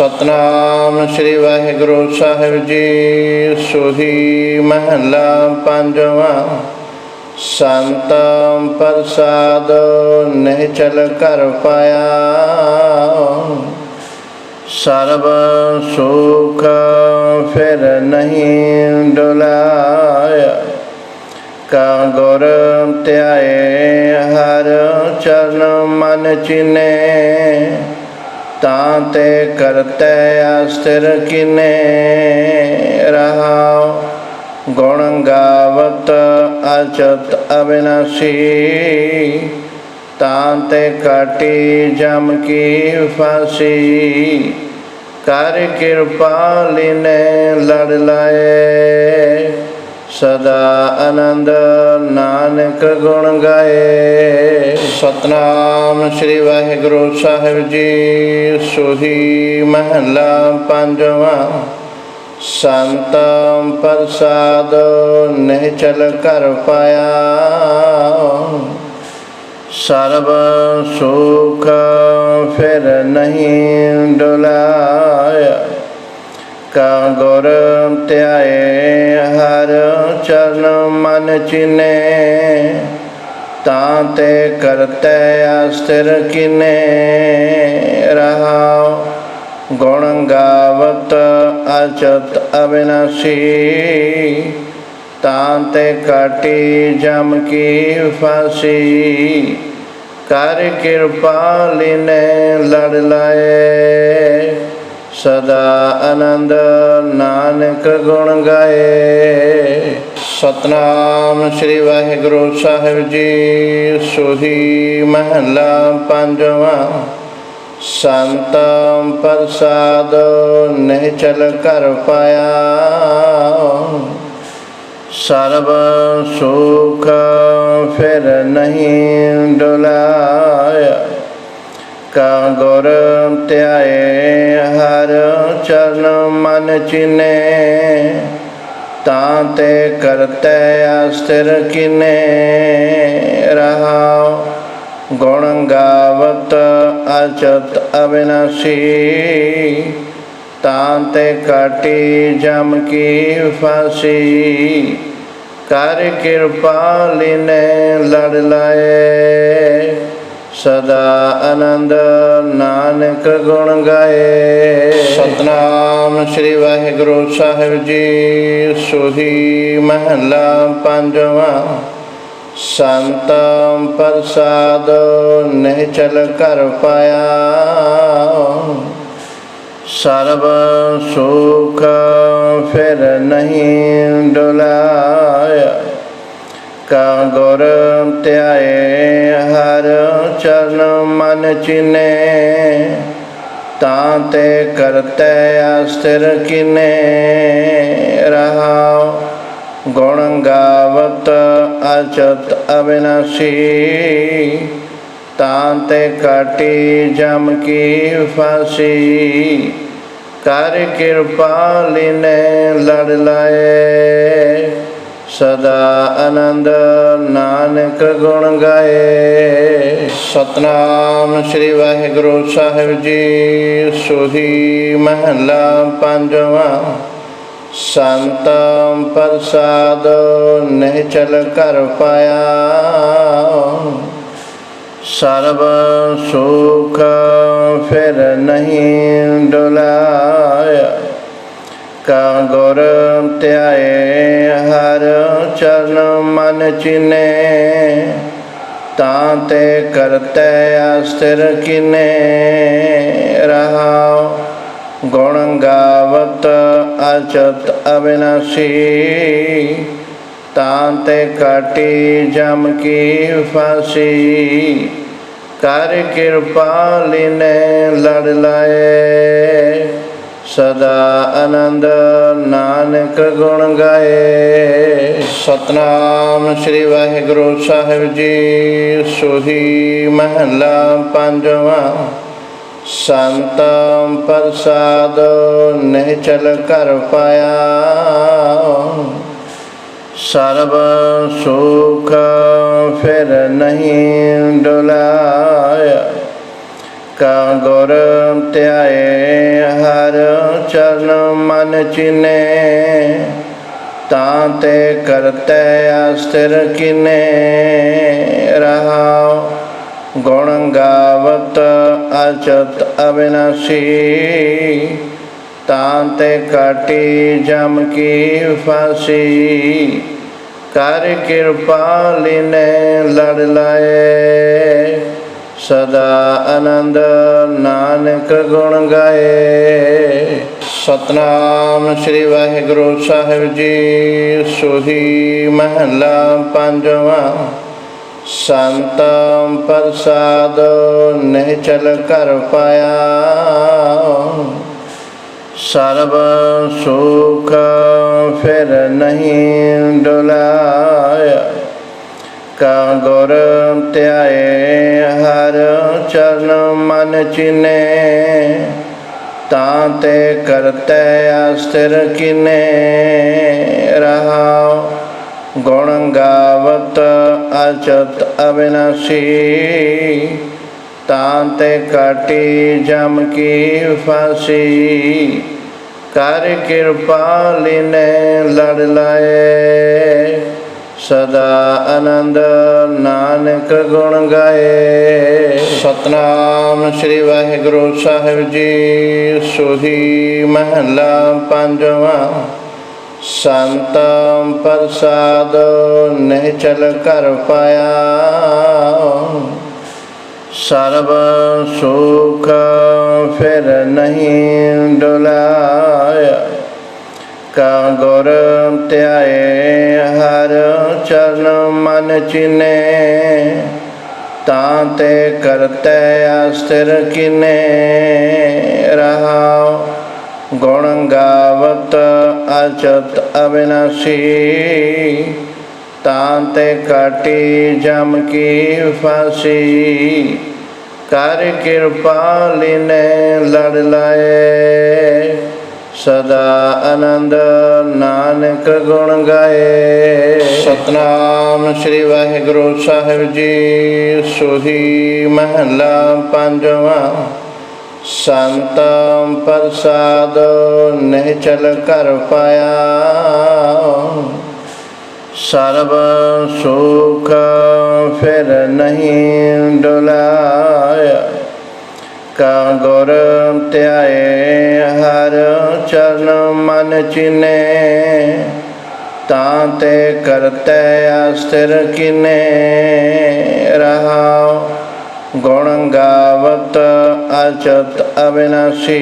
ਸਤਨਾਮ ਸ੍ਰੀ ਵਾਹਿਗੁਰੂ ਸਾਹਿਬ ਜੀ, ਸੋਹੀ ਮਹੱਲਾ ਪੰਜਵਾਂ। ਸੰਤ ਪ੍ਰਸਾਦ ਨਹਿ ਚਲ ਕਰ ਪਾਇਆ। ਸਰਬ ਸੁਖ ਫਿਰ ਨਹੀਂ ਡੁਲਾਇਆ। ਕਾ ਗੁਰ ਧਿਆਏ ਹਰ ਚਰਨ ਮਨ ਚਿਨੇ। ਤਾਂ ਤੇ ਕਰਤੈ ਅਸਥਿਰ ਕਿਨੇ ਰਹਾਉ। ਗੁਣ ਗਾਵਤ ਅਚਤ ਅਬਿਨਾਸੀ। ਤਾਂ ਤੇ ਕਾਟੀ ਜਮ ਕੀ ਫਾਸੀ। ਕਰ ਕਿਰਪਾ ਲਿਨੇ ਲੜ ਲਾਏ। ਸਦਾ ਆਨੰਦ ਨਾਨਕ ਗੁਣ ਗਾਏ। ਸਤਨਾਮ ਸ੍ਰੀ ਵਾਹਿਗੁਰੂ ਸਾਹਿਬ ਜੀ, ਸੋਹੀ ਮਹੱਲਾ ਪੰਜਵਾਂ। ਸੰਤ ਪ੍ਰਸਾਦ ਨਹਿ ਚਲ ਕਰ ਪਾਇਆ। ਸਰਬ ਸੁਖ ਫਿਰ ਨਹੀਂ ਡੁਲਾਇਆ। ਕਾ ਗੁਰ ਧਿਆਏ ਚਰਨ ਮਨ ਚਿਨੇ, ਤਾਂ ਤੇ ਕਰਤੈ ਅਸਥਿਰ ਕਿਨੇ। ਰਹਾਉ ਗੁਣ ਗਾਵਤ ਅਚਤ ਅਵਿਨਾਸ਼ੀ ਤਾਂ ਤੇ ਕਾਟੀ ਜਮ ਕੀ ਫਾਸੀ। ਕਰ ਕਿਰਪਾ ਲਿਨੇ ਲੜ ਲਾਏ, ਸਦਾ ਆਨੰਦ ਨਾਨਕ ਗੁਣ ਗਾਏ। ਸਤਨਾਮ ਸ੍ਰੀ ਵਾਹਿਗੁਰੂ ਸਾਹਿਬ ਜੀ, ਸੋਹੀ ਮਹੱਲਾ ਪੰਜਵਾਂ। ਸੰਤ ਪ੍ਰਸਾਦ ਨਹਿ ਚਲ ਕਰ ਪਾਇਆ। ਸਰਬ ਸੁਖ ਫਿਰ ਨਹੀਂ ਡੁਲਾਇਆ। ਕਾ ਗੁਰ ਧਿਆਏ ਹਰ ਚਰਨ ਮਨ ਚਿਨੇ। ਤਾਂ ਤੇ ਕਰਤੈ ਅਸਥਿਰ ਕਿਨੇ ਰਹਾਉ। ਗੁਣ ਗਾਵਤ ਅਚਤ ਅਬਿਨਾਸੀ ਤਾਂ ਤੇ ਕਾਟੀ ਜਮ ਕੀ ਫਾਸੀ। ਕਰ ਕਿਰਪਾ ਲਿਨੇ ਲੜ ਲਾਏ। ਸਦਾ ਆਨੰਦ ਨਾਨਕ ਗੁਣ ਗਾਏ। ਸਤਨਾਮ ਸ੍ਰੀ ਵਾਹਿਗੁਰੂ ਸਾਹਿਬ ਜੀ, ਸੋਹੀ ਮਹੱਲਾ ਪੰਜਵਾਂ। ਸੰਤ ਪ੍ਰਸਾਦ ਨਹਿ ਚਲ ਕਰ ਪਾਇਆ। ਸਰਬ ਸੁਖ ਫਿਰ ਨਹੀਂ ਡੁਲਾਇਆ। ਕਾ ਗੁਰ ਧਿਆਏ ਚਰਨ ਮਨ ਚਿਨੇ, ਤਾਂ ਤੇ ਕਰਤੈ ਅਸਥਿਰ ਕਿਨੇ। ਰਹਾਉ ਗੁਣ ਗਾਵਤ ਅਚਤ ਅਬਿਨਾਸੀ, ਤਾਂ ਤੇ ਕਾਟੀ ਜਮ ਕੀ ਫਾਸੀ। ਕਰ ਕਿਰਪਾ ਲਿਨੇ ਲੜ ਲਾਏ ਸਦਾ ਆਨੰਦ ਨਾਨਕ ਗੁਣ ਗਾਏ। ਸਤਨਾਮ ਸ੍ਰੀ ਵਾਹਿਗੁਰੂ ਸਾਹਿਬ ਜੀ, ਸੋਹੀ ਮਹੱਲਾ ਪੰਜਵਾਂ। ਸੰਤਮ ਪ੍ਰਸਾਦ ਨਹਿ ਚਲ ਕਰ ਪਾਇਆ। ਸਰਬ ਸੁਖ ਫਿਰ ਨਹੀਂ ਡੁਲਾਇਆ। ਕਾ ਗੁਰ ਧਿਆਏ, ਹਰ ਚਰਨ ਮਨ ਚਿਨੇ। ਤਾਂ ਤੇ ਕਰਤੈ ਅਸਥਿਰ ਕਿਨੇ। ਰਹਾਉ ਗੁਣ ਗਾਵਤ ਅਚਤ ਅਬਿਨਾਸੀ ਤਾਂ ਤੇ ਕਾਟੀ ਜਮ ਕੀ ਫਾਸੀ। ਕਰ ਕਿਰਪਾ ਲਿਨੇ ਲੜ ਲਾਏ। ਸਦਾ ਆਨੰਦ ਨਾਨਕ ਗੁਣ ਗਾਏ। ਸਤਨਾਮ ਸ੍ਰੀ ਵਾਹਿਗੁਰੂ ਸਾਹਿਬ ਜੀ, ਸੋਹੀ ਮਹੱਲਾ ਪੰਜਵਾਂ। ਸੰਤ ਪ੍ਰਸਾਦ ਨਹਿ ਚਲ ਕਰ ਪਾਇਆ। ਸਰਬ ਸੁਖ ਫਿਰ ਨਹੀਂ ਡੁਲਾਇਆ। ਕਾ ਗੁਰ ਧਿਆਏ ਹਰ ਚਰਨ ਮਨ ਚਿਨੇ, ਤਾਂ ਤੇ ਕਰਤੈ ਅਸਥਿਰ ਕਿਨੇ। ਰਹਾਉ ਗੁਣ ਗਾਵਤ ਅਚਤ ਅਬਿਨਾਸੀ ਤਾਂ ਤੇ ਕਾਟੀ ਜਮ ਕੀ ਫਾਸੀ। ਕਰ ਕਿਰਪਾ ਲਿਨੇ ਲੜ ਲਾਏ ਸਦਾ ਆਨੰਦ ਨਾਨਕ ਗੁਣ ਗਾਏ। ਸਤਨਾਮ ਸ੍ਰੀ ਵਾਹਿਗੁਰੂ ਸਾਹਿਬ ਜੀ, ਸੋਹੀ ਮਹਲਾ ਪੰਜਵਾਂ। ਸੰਤ ਪ੍ਰਸਾਦ ਨਹਿ ਚਲ ਕਰ ਪਾਇਆ। ਸਰਬ ਸੁਖ ਫਿਰ ਨਹੀਂ ਡੁਲਾਇਆ। ਕਾ ਗੁਰ ਧਿਆਏ, ਹਰ ਚਰਨ ਮਨ ਚਿਨੇ। ਤਾਂ ਤੇ ਕਰਤੈ ਅਸਥਿਰ ਕਿਨੇ। ਰਹਾਉ ਗੁਣ ਗਾਵਤ ਅਚਤ ਅਬਿਨਾਸੀ ਤਾਂ ਤੇ ਕਾਟੀ ਜਮ ਕੀ ਫਾਸੀ। ਕਰ ਕਿਰਪਾ ਲਿਨੇ ਲੜ ਲਾਏ। ਸਦਾ ਆਨੰਦ ਨਾਨਕ ਗੁਣ ਗਾਏ। ਸਤਨਾਮ ਸ੍ਰੀ ਵਾਹਿਗੁਰੂ ਸਾਹਿਬ ਜੀ, ਸੋਹੀ ਮਹਲਾ ਪੰਜਵਾਂ। ਸੰਤਮ ਪ੍ਰਸਾਦ ਨਹਿ ਚਲ ਕਰ ਪਾਇਆ। ਸਰਬ ਸੁਖ ਫਿਰ ਨਹੀਂ ਡੁਲਾਇਆ। ਕਾ ਗੁਰ ਧਿਆਏ ਹਰ ਚਰਨ ਮਨ ਚਿਨੇ, ਤਾਂ ਤੇ ਕਰਤੈ ਅਸਥਿਰ ਕਿਨੇ। ਰਹਾਉ ਗੁਣ ਗਾਵਤ ਅਚਤ ਅਬਿਨਾਸੀ ਤਾਂ ਤੇ ਕਾਟੀ ਜਮ ਕੀ ਫਾਸੀ। ਕਰ ਕਿਰਪਾ ਲਿਨੇ ਲੜ ਲਾਏ। ਸਦਾ ਆਨੰਦ ਨਾਨਕ ਗੁਣ ਗਾਏ। ਸਤਨਾਮ ਸ੍ਰੀ ਵਾਹਿਗੁਰੂ ਸਾਹਿਬ ਜੀ, ਸੋਹੀ ਮਹਲਾ ਪੰਜਵਾਂ। ਸੰਤ ਪ੍ਰਸਾਦ ਨਹਿ ਚਲ ਕਰ ਪਾਇਆ। ਸਰਬ ਸੁਖ ਫਿਰ ਨਹੀਂ ਡੁਲਾਇਆ। ਕਾ ਗੁਰ ਧਿਆਏ ਹਰ ਚਰਨ ਮਨ ਚਿਨੇ, ਤਾਂ ਤੇ ਕਰਤੈ ਅਸਥਿਰ ਕਿਨੇ। ਰਹਾਉ ਗੁਣ ਗਾਵਤ ਅਚਤ ਅਬਿਨਾਸੀ,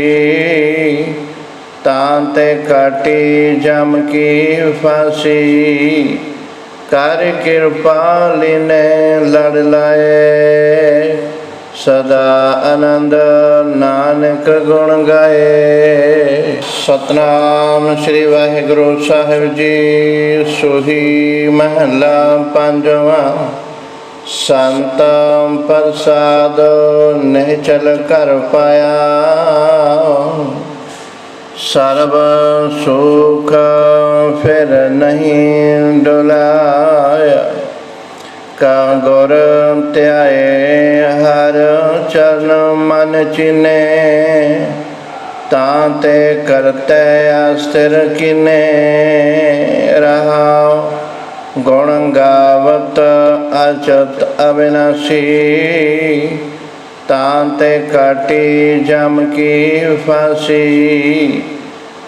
ਤਾਂ ਤੇ ਕਾਟੀ ਜਮ ਕੀ ਫਾਸੀ। ਕਰ ਕਿਰਪਾ ਲਿਨੇ ਲੜ ਲਾਏ ਸਦਾ ਆਨੰਦ ਨਾਨਕ ਗੁਣ ਗਾਏ। ਸਤਨਾਮ ਸ੍ਰੀ ਵਾਹਿਗੁਰੂ ਸਾਹਿਬ ਜੀ, ਸੋਹੀ ਮਹਲਾ ਪੰਜਵਾਂ। ਸੰਤ ਪ੍ਰਸਾਦ ਨਹਿ ਚਲ ਕਰ ਪਾਇਆ। ਸਰਬ ਸੁਖ ਫਿਰ ਨਹੀਂ ਡੁਲਾਇਆ। ਕਾ ਗੁਰ ਧਿਆਏ, ਹਰ ਚਰਨ ਮਨ ਚਿਨੇ। ਤਾਂ ਤੇ ਕਰਤੈ ਅਸਥਿਰ ਕਿਨੇ। ਰਹਾਉ ਗੁਣ ਗਾਵਤ ਅਚਤ ਅਬਿਨਾਸੀ। ਤਾਂ ਤੇ ਕਾਟੀ ਜਮ ਕੀ ਫਾਸੀ।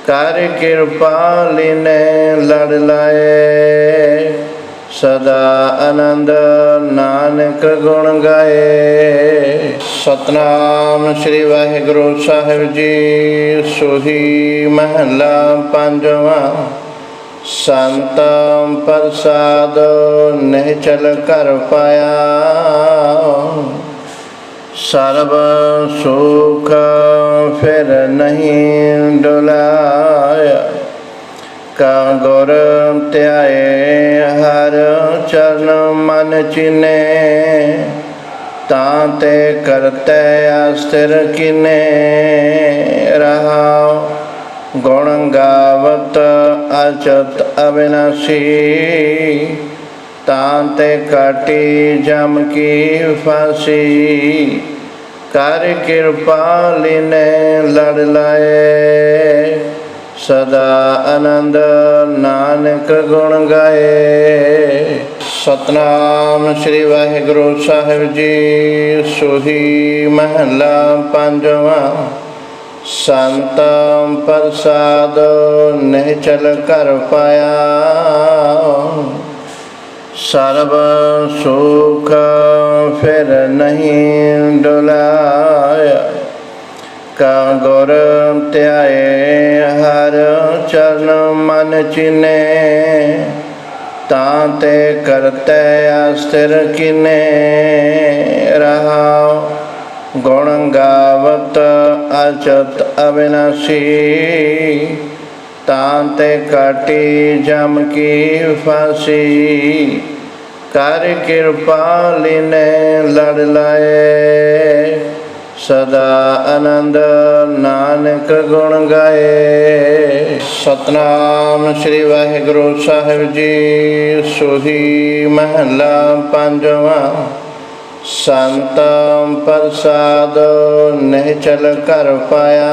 ਕਰ ਕਿਰਪਾ ਲਿਨੇ ਲੜ ਲਾਏ। ਸਦਾ ਆਨੰਦ ਨਾਨਕ ਗੁਣ ਗਾਏ। ਸਤਨਾਮ ਸ੍ਰੀ ਵਾਹਿਗੁਰੂ ਸਾਹਿਬ ਜੀ, ਸੋਹੀ ਮਹਲਾ ਪੰਜਵਾਂ। ਸੰਤਮ ਪ੍ਰਸਾਦ ਨਹਿ ਚਲ ਕਰ ਪਾਇਆ। ਸਰਬ ਸੁਖ ਫਿਰ ਨਹੀਂ ਡੁਲਾਇਆ। ਕਾ ਗੁਰ ਧਿਆਏ ਚਰਨ ਮਨ ਚਿਨੇ, ਤਾਂ ਤੇ ਕਰਤੈ ਅਸਥਿਰ ਕਿਨੇ। ਰਹਾਉ ਗੁਣ ਗਾਵਤ ਅਚਤ ਅਬਿਨਾਸੀ ਤਾਂ ਤੇ ਕਾਟੀ ਜਮ ਕੀ ਫਾਸੀ। ਕਰ ਕਿਰਪਾ ਲਿਨੇ ਲੜ ਲਾਏ, ਸਦਾ ਆਨੰਦ ਨਾਨਕ ਗੁਣ ਗਾਏ। ਸਤਨਾਮ ਸ੍ਰੀ ਵਾਹਿਗੁਰੂ ਸਾਹਿਬ ਜੀ, ਸੋਹੀ ਮਹਲਾ ਪੰਜਵਾਂ। ਸੰਤ ਪ੍ਰਸਾਦ ਨਹਿ ਚਲ ਕਰ ਪਾਇਆ। ਸਰਬ ਸੁਖ ਫਿਰ ਨਹੀਂ ਡੁਲਾਇਆ। ਕਾ ਗੁਰ ਧਿਆਏ ਹਰ ਚਰਨ ਮਨ ਚਿਨੇ। ਤਾਂ ਤੇ ਕਰਤੈ ਅਸਥਿਰ ਕਿਨੇ ਰਹਾ ਗੁਣ ਗਾਵਤ ਅਚਤ ਅਬਿਨਾਸੀ ਤਾਂ ਤੇ ਕਾਟੀ ਜਮ ਕੀ ਫਾਸੀ। ਕਰ ਕਿਰਪਾ ਲਿਨੇ ਲੜ ਲਾਏ। ਸਦਾ ਆਨੰਦ ਨਾਨਕ ਗੁਣ ਗਾਏ। ਸਤਨਾਮ ਸ੍ਰੀ ਵਾਹਿਗੁਰੂ ਸਾਹਿਬ ਜੀ, ਸੋਹੀ ਮਹਲਾ ਪੰਜਵਾਂ। ਸੰਤ ਪ੍ਰਸਾਦ ਨਹਿ ਚਲ ਕਰ ਪਾਇਆ।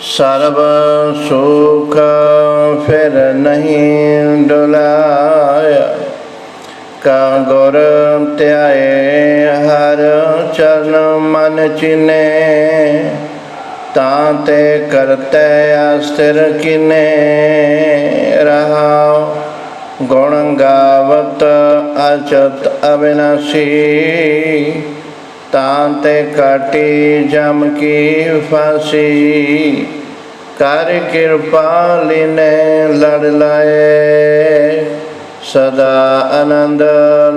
ਸਰਬ ਸੁਖ ਫਿਰ ਨਹੀਂ ਡੁਲਾਇਆ। ਕਾ ਗੁਰ ਧਿਆਏ ਚਰਨ ਮਨ ਚਿਨੇ, ਤਾਂ ਤੇ ਕਰਤੈ ਅਸਥਿਰ ਕਿਨੇ। ਰਹਾ ਗੁਣ ਗਾਵਤ ਅਚਤ ਅਬਿਨਾਸੀ, ਤਾਂ ਤੇ ਕਾਟੀ ਜਮ ਕੀ ਫਾਸੀ। ਕਰ ਕਿਰਪਾ ਲਿਨੇ ਲੜ ਲਾਏ। ਸਦਾ ਆਨੰਦ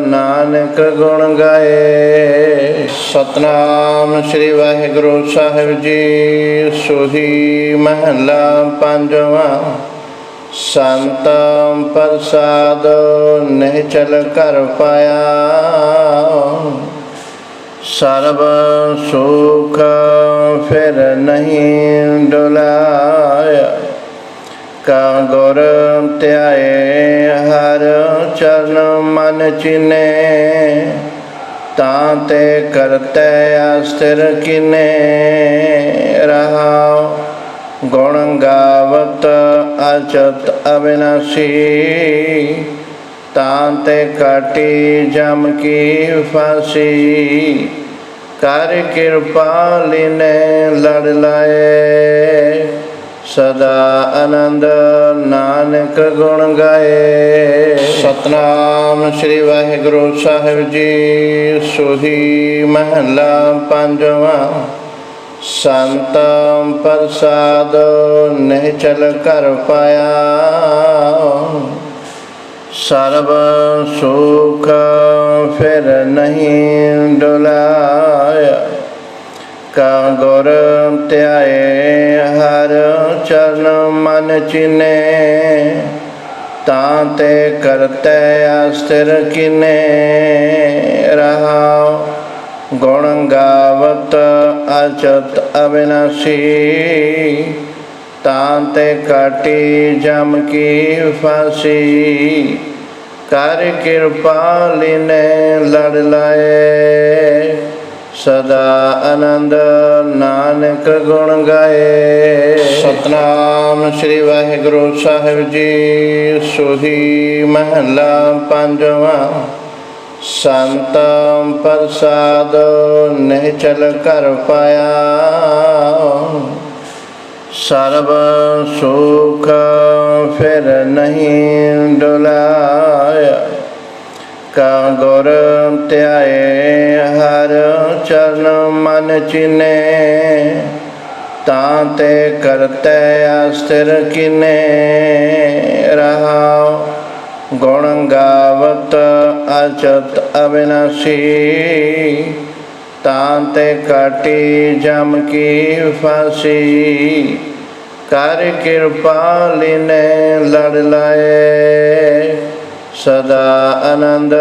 ਨਾਨਕ ਗੁਣ ਗਾਏ। ਸਤਨਾਮ ਸ੍ਰੀ ਵਾਹਿਗੁਰੂ ਸਾਹਿਬ ਜੀ, ਸੋਹੀ ਮਹਲਾ ਪੰਜਵਾਂ। ਸੰਤ ਪ੍ਰਸਾਦ ਨਹਿ ਚਲ ਕਰ ਪਾਇਆ। ਸਰਬ ਸੁਖ ਫਿਰ ਨਹੀਂ ਡੁਲਾਇਆ। ਕਾ ਗੁਰ ਧਿਆਏ, ਹਰ ਚਰਨ ਮਨ ਚਿਨੇ। ਤਾਂ ਤੇ ਕਰਤੈ ਅਸਥਿਰ ਕਿਨੇ। ਰਹਾ ਗੁਣ ਗਾਵਤ ਅਚਤ ਅਬਿਨਾਸੀ ਤਾਂ ਤੇ ਕਾਟੀ ਜਮ ਕੀ ਫਾਸੀ। ਕਰ ਕਿਰਪਾ ਲਿਨੇ ਲੜ ਲਾਏ। ਸਦਾ ਆਨੰਦ ਨਾਨਕ ਗੁਣ ਗਾਏ। ਸਤਨਾਮ ਸ੍ਰੀ ਵਾਹਿਗੁਰੂ ਸਾਹਿਬ ਜੀ, ਸੋਹੀ ਮਹਲਾ ਪੰਜਵਾਂ। ਸੰਤ ਪ੍ਰਸਾਦ ਨਹਿ ਚਲ ਕਰ ਪਾਇਆ। ਸਰਬ ਸੁਖ ਫਿਰ ਨਹੀਂ ਡੁਲਾਇਆ। ਕਾ ਗੁਰ ਧਿਆਏ, ਹਰ ਚਰਨ ਮਨ ਚਿਨੇ। ਤਾਂ ਤੇ ਕਰਤੈ ਅਸਥਿਰ ਕਿਨੇ। ਰਹਾ ਗੁਣ ਗਾਵਤ ਅਚਤ ਅਬਿਨਾਸੀ ਤਾਂ ਤੇ ਕਾਟੀ ਜਮ ਕੀ ਫਾਸੀ। ਕਰ ਕਿਰਪਾ ਲਿਨੇ ਲੜ ਲਾਏ। ਸਦਾ ਆਨੰਦ ਨਾਨਕ ਗੁਣ ਗਾਏ। ਸਤਨਾਮ ਸ੍ਰੀ ਵਾਹਿਗੁਰੂ ਸਾਹਿਬ ਜੀ, ਸੋਹੀ ਮਹਲਾ ਪੰਜਵਾਂ। ਸੰਤਮ ਪ੍ਰਸਾਦ ਨਹਿ ਚਲ ਕਰ ਪਾਇਆ। ਸਰਬ ਸੁਖ ਫਿਰ ਨਹੀਂ ਡੁਲਾਇਆ। ਕਾ ਗੁਰ ਧਿਆਏ, ਹਰ ਚਰਨ ਮਨ ਚਿਨੇ। ਤਾਂ ਤੇ ਕਰਤੈ ਅਸਥਿਰ ਕਿਨੇ। ਰਹਾ ਗੁਣ ਗਾਵਤ ਅਚਤ ਅਬਿਨਾਸੀ ਤਾਂ ਤੇ ਕਾਟੀ ਜਮ ਕੀ ਫਾਸੀ। ਕਰ ਕਿਰਪਾ ਲਿਨੇ ਲੜ ਲਾਏ। ਸਦਾ ਆਨੰਦ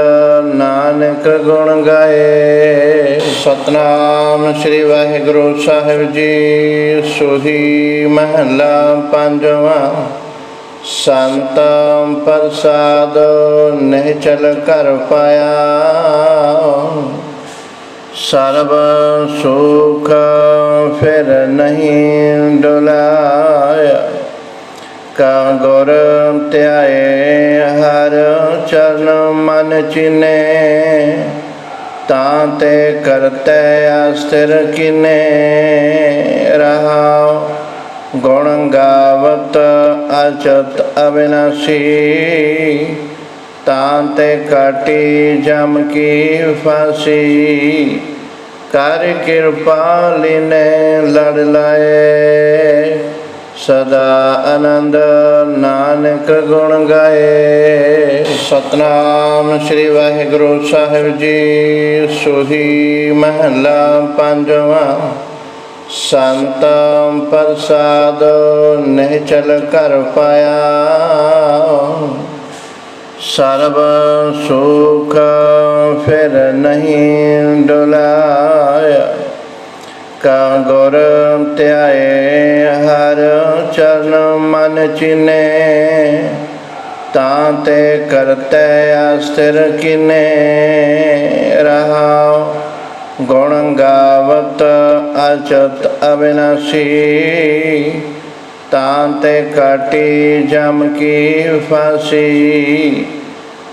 ਨਾਨਕ ਗੁਣ ਗਾਏ। ਸਤਨਾਮ ਸ੍ਰੀ ਵਾਹਿਗੁਰੂ ਸਾਹਿਬ ਜੀ, ਸੋਹੀ ਮਹਲਾ ਪੰਜਵਾਂ। ਸੰਤ ਪ੍ਰਸਾਦ ਨਹਿ ਚਲ ਕਰ ਪਾਇਆ। ਸਰਬ ਸੁਖ ਫਿਰ ਨਹੀਂ ਡੁਲਾਇਆ। ਕਾ ਗੁਰ ਧਿਆਏ, ਹਰ ਚਰਨ ਮਨ ਚਿਨੇ। ਤਾਂ ਤੇ ਕਰਤੈ ਅਸਥਿਰ ਕਿਨੇ। ਰਹਾਉ ਗੁਣ ਗਾਵਤ ਅਚਤ ਅਬਿਨਾਸੀ। ਤਾਂ ਤੇ ਕਾਟੀ ਜਮ ਕੀ ਫਾਸੀ। ਕਰ ਕਿਰਪਾ ਲਿਨੇ ਲੜ ਲਾਏ। ਸਦਾ ਆਨੰਦ ਨਾਨਕ ਗੁਣ ਗਾਏ। ਸਤਨਾਮ ਸ੍ਰੀ ਵਾਹਿਗੁਰੂ ਸਾਹਿਬ ਜੀ, ਸੋਹੀ ਮਹਲਾ ਪੰਜਵਾਂ। ਸੰਤ ਪ੍ਰਸਾਦ ਨਹਿ ਚਲ ਕਰ ਪਾਇਆ। ਸਰਬ ਸੁਖ ਫਿਰ ਨਹੀਂ ਡੁਲਾ। ਕਾ ਗੁਰ ਧਿਆਏ, ਹਰ ਚਰਨ ਮਨ ਚਿਨੇ। ਤਾਂ ਤੇ ਕਰਤੈ ਅਸਥਿਰ ਕਿਨੇ। ਰਹਾਉ ਗੁਣ ਗਾਵਤ ਅਚਤ ਅਬਿਨਾਸੀ ਤਾਂ ਤੇ ਕਾਟੀ ਜਮ ਕੀ ਫਾਸੀ।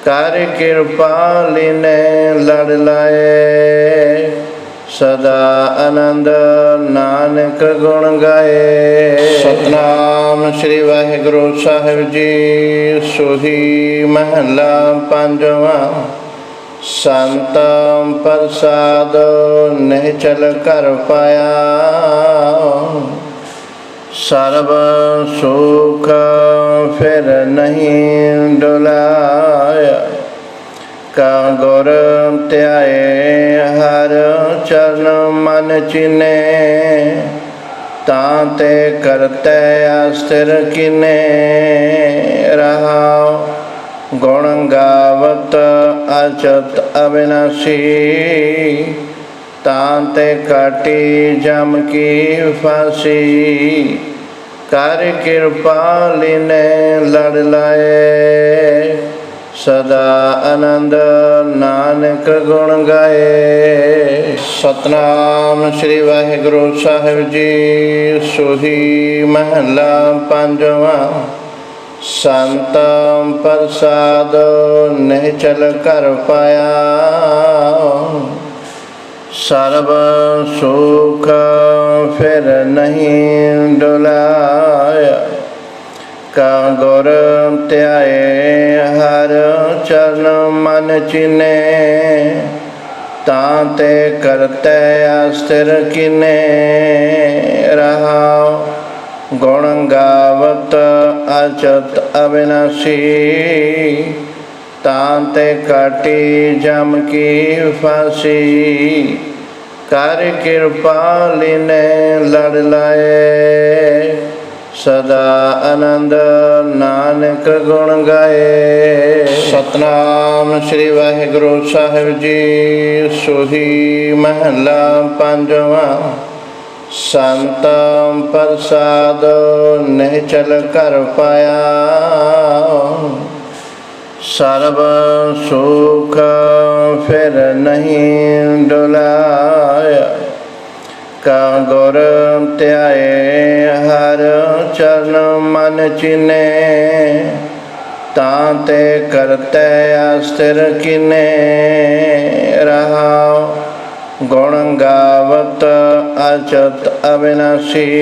ਕਰ ਕਿਰਪਾ ਲਿਨੇ ਲੜ ਲਾਏ। ਸਦਾ ਆਨੰਦ ਨਾਨਕ ਗੁਣ ਗਾਏ। ਸਤਨਾਮ ਸ੍ਰੀ ਵਾਹਿਗੁਰੂ ਸਾਹਿਬ ਜੀ, ਸੋਹੀ ਮਹਲਾ ਪੰਜਵਾਂ। ਸੰਤ ਪ੍ਰਸਾਦ ਨਹਿ ਚਲ ਕਰ ਪਾਇਆ। ਸਰਬ ਸੁਖ ਫਿਰ ਨਹੀਂ ਡੁਲਾਇਆ। ਕਾ ਗੁਰ ਧਿਆਏ, ਹਰ ਚਰਨ ਮਨ ਚਿਨੇ। ਤਾਂ ਤੇ ਕਰਤੈ ਅਸਥਿਰ ਕਿਨੇ। ਰਹਾਉ ਗੁਣ ਗਾਵਤ ਅਚਤ ਅਬਿਨਾਸੀ। ਤਾਂ ਤੇ ਕਾਟੀ ਜਮ ਕੀ ਫਾਸੀ। ਕਰ ਕਿਰਪਾ ਲਿਨੇ ਲੜ ਲਾਏ। ਸਦਾ ਆਨੰਦ ਨਾਨਕ ਗੁਣ ਗਾਏ। ਸਤਨਾਮ ਸ੍ਰੀ ਵਾਹਿਗੁਰੂ ਸਾਹਿਬ ਜੀ, ਸੋਹੀ ਮਹਲਾ ਪੰਜਵਾਂ। ਸੰਤ ਪ੍ਰਸਾਦ ਨਹਿ ਚਲ ਕਰ ਪਾਇਆ। ਸਰਬ ਸੁਖ ਫਿਰ ਨਹੀਂ ਡੁਲਾਇਆ। ਕਾ ਗੁਰ ਧਿਆਏ ਚਰਨ ਮਨ ਚਿਨੇ, ਤਾਂ ਤੇ ਕਰਤੈ ਅਸਥਿਰ ਕਿਨੇ। ਰਹਾਉ ਗੁਣ ਗਾਵਤ ਅਚਤ ਅਵਿਨਾਸ਼ੀ, ਤਾਂ ਤੇ ਕਾਟੀ ਜਮ ਕੀ ਫਾਸੀ। ਕਰ ਕਿਰਪਾ ਲਿਨੇ ਲੜ ਲਾਏ ਸਦਾ ਆਨੰਦ ਨਾਨਕ ਗੁਣ ਗਾਏ। ਸਤਨਾਮ ਸ੍ਰੀ ਵਾਹਿਗੁਰੂ ਸਾਹਿਬ ਜੀ, ਸੋਹੀ ਮਹਲਾ ਪੰਜਵਾਂ। ਸੰਤ ਪ੍ਰਸਾਦ ਨਹਿ ਚਲ ਕਰ ਪਾਇਆ। ਸਰਬ ਸੁਖ ਫਿਰ ਨਹੀਂ ਡੁਲਾਇਆ। ਕਾ ਗੁਰ ਧਿਆਏ, ਹਰ ਚਰਨ ਮਨ ਚਿਨੇ। ਤਾਂ ਤੇ ਕਰਤੈ ਅਸਥਿਰ ਕਿਨੇ। ਰਹਾਉ ਗੁਣ ਗਾਵਤ ਅਚਤ ਅਬਿਨਾਸੀ।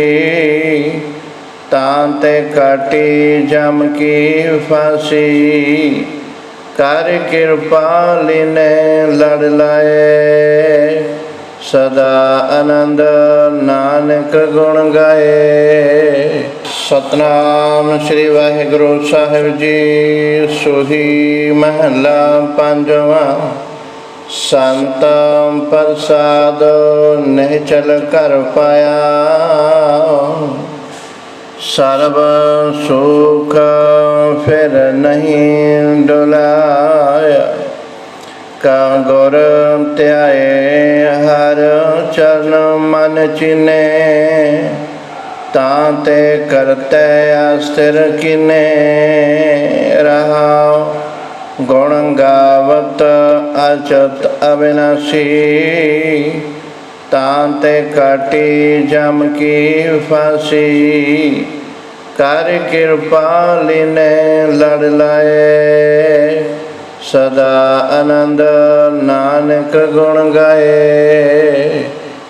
ਤਾਂ ਤੇ ਕਾਟੀ ਜਮ ਕੀ ਫਾਸੀ। ਕਰ ਕਿਰਪਾ ਲਿਨੇ ਲੜ ਲਾਏ। ਸਦਾ ਆਨੰਦ ਨਾਨਕ ਗੁਣ ਗਾਏ। ਸਤਨਾਮ ਸ੍ਰੀ ਵਾਹਿਗੁਰੂ ਸਾਹਿਬ ਜੀ, ਸੋਹੀ ਮਹਲਾ ਪੰਜਵਾਂ। ਸੰਤ ਪ੍ਰਸਾਦ ਨਹਿ ਚਲ ਕਰ ਪਾਇਆ। ਸਰਬ ਸੁਖ ਫਿਰ ਨਹੀਂ ਡੁਲਾਇਆ। ਕਾ ਗੁਰ ਧਿਆਏ ਚਰਨ ਮਨ ਚਿਨੇ, ਤਾਂ ਤੇ ਕਰਤੈ ਅਸਥਿਰ ਕਿਨੇ। ਰਹਾਉ ਗੁਣ ਗਾਵਤ ਅਚਤ ਅਬਿਨਾਸੀ, ਤਾਂ ਤੇ ਕਾਟੀ ਜਮ ਕੀ ਫਾਸੀ। ਕਰ ਕਿਰਪਾ ਲਿਨੇ ਲੜ ਲਾਏ, ਸਦਾ ਆਨੰਦ ਨਾਨਕ ਗੁਣ ਗਾਏ।